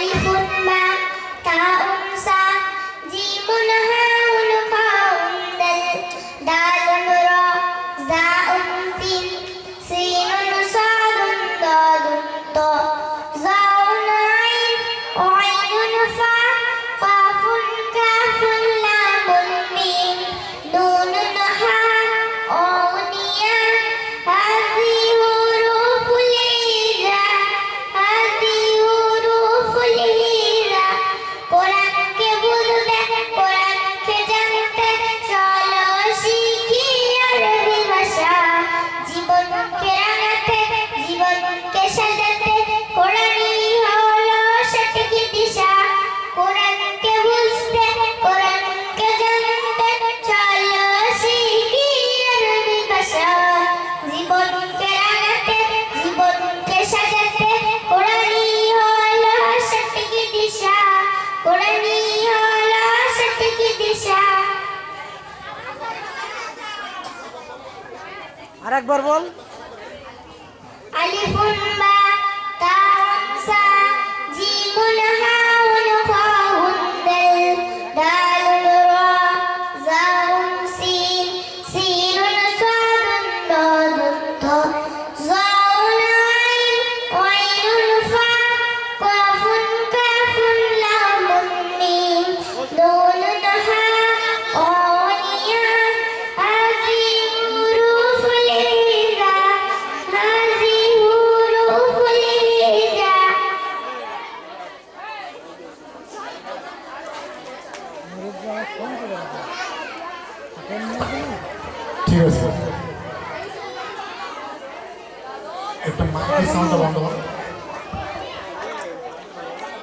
ألف ما تاء سا جيم هاء فاء دل دال را زاء سين سين صاد ضاد طاء زاء عين আরেকবার বল। আলিফুন বা Tears. If the mic is.